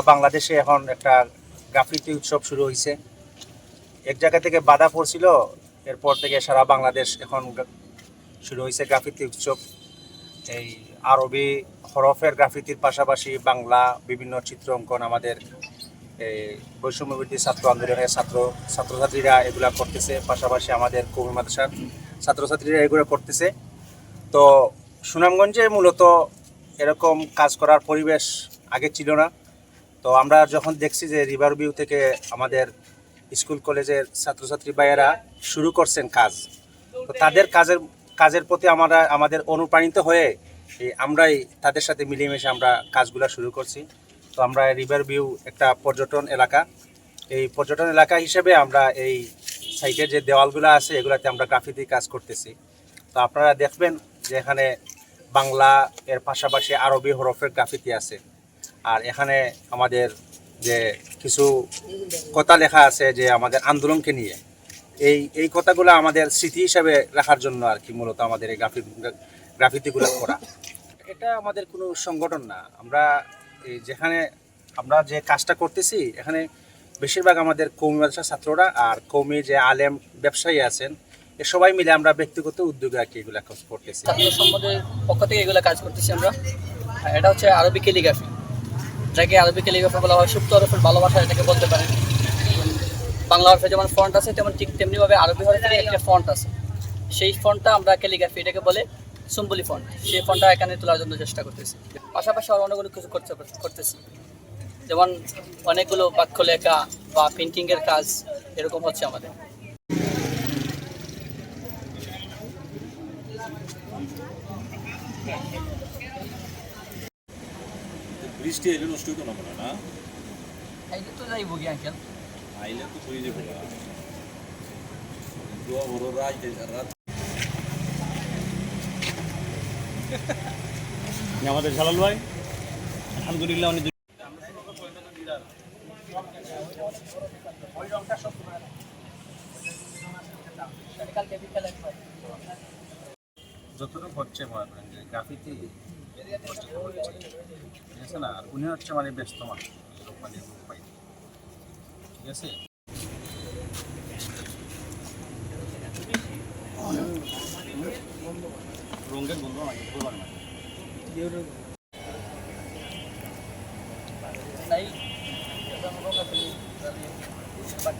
বাংলাদেশে এখন একটা গ্রাফিতি উৎসব শুরু হয়েছে এক জায়গা থেকে বাধা পড়ছিল, এরপর থেকে সারা বাংলাদেশ এখন শুরু হয়েছে গ্রাফিতি উৎসব। এই আরবি হরফের গ্রাফিতির পাশাপাশি বাংলা বিভিন্ন চিত্র অঙ্কন আমাদের এই বৈষম্যবৃদ্ধি ছাত্র আন্দোলনের ছাত্র, ছাত্রছাত্রীরা এগুলা করতেছে। পাশাপাশি আমাদের কবি মাদ্রাসার ছাত্রছাত্রীরা এগুলো করতেছে। তো সুনামগঞ্জে মূলত এরকম কাজ করার পরিবেশ আগে ছিল না। তো আমরা যখন দেখছি যে রিভার ভিউ থেকে আমাদের স্কুল কলেজের ছাত্রছাত্রী ভাইয়েরা শুরু করছেন কাজ, তো তাদের কাজের কাজের প্রতি আমরা, আমাদের অনুপ্রাণিত হয়ে আমরাই তাদের সাথে মিলেমিশে আমরা কাজগুলো শুরু করছি। তো আমরা রিভার ভিউ একটা পর্যটন এলাকা। এই পর্যটন এলাকা হিসেবে আমরা এই সাইটের যে দেওয়ালগুলো আছে, এগুলাতে আমরা গ্রাফিতি কাজ করতেছি। তো আপনারা দেখবেন যে এখানে বাংলা এর পাশাপাশি আরবি হরফের গ্রাফিতি আছে। আর এখানে আমাদের যে কিছু কথা লেখা আছে যে আমাদের আন্দোলনকে নিয়ে, এই এই কথাগুলো আমাদের স্মৃতি হিসাবে রাখার জন্য আর কি মূলত আমাদের এই গ্রাফিক, গ্রাফিতিগুলো করা। এটা আমাদের কোনো সংগঠন না। আমরা এই যেখানে আমরা যে কাজটা করতেছি, এখানে বেশিরভাগ আমাদের কৌমি মাদ্রাসার ছাত্ররা আর কৌমি যে আলেম ব্যবসায়ী আছেন, এ সবাই মিলে আমরা ব্যক্তিগত উদ্যোগে আর কি এগুলো কাজ করতেছি। ছাত্র সম্বন্ধের পক্ষ থেকে এগুলো কাজ করতেছি আমরা। এটা হচ্ছে আরবি ক্যালিগ্রাফি। যাকে আরবি ক্যালিগ্রাফি বলা হয়, সুপ্ত হরফের ভালোবাসা এটাকে বলতে পারেন। বাংলা হরফে যেমন ফন্ট আছে, তেমন ঠিক তেমনিভাবে আরবি হরফের একটা ফন্ট আছে। সেই ফন্টটা আমরা ক্যালিগ্রাফি এটাকে বলে সুম্বলি ফন্ট সেই ফন্টটা এখানে তোলার জন্য চেষ্টা করতেছি। পাশাপাশি আরও অনেকগুলো কিছু করতে করতেছি। যেমন অনেকগুলো বাক্য লেখা বা পেন্টিংয়ের কাজ এরকম হচ্ছে আমাদের। বৃষ্টি এলে নষ্ট হইতো না মনে না? এই তো যাইব কি আঙ্কেল? আইলে তো হয়ে যাবে দোয়া বড় রাত রাত আমাদের জালাল ভাই। আলহামদুলিল্লাহ উনি কালকে বিকালে যতটুকু হচ্ছে মনে করেন যে গ্রাফিতি আছে না, আর উনি হচ্ছে মানে ব্যস্ত মানুষ মানে ঠিক আছে? রঙের বন্ধু লাগে বলবার না নাই Thank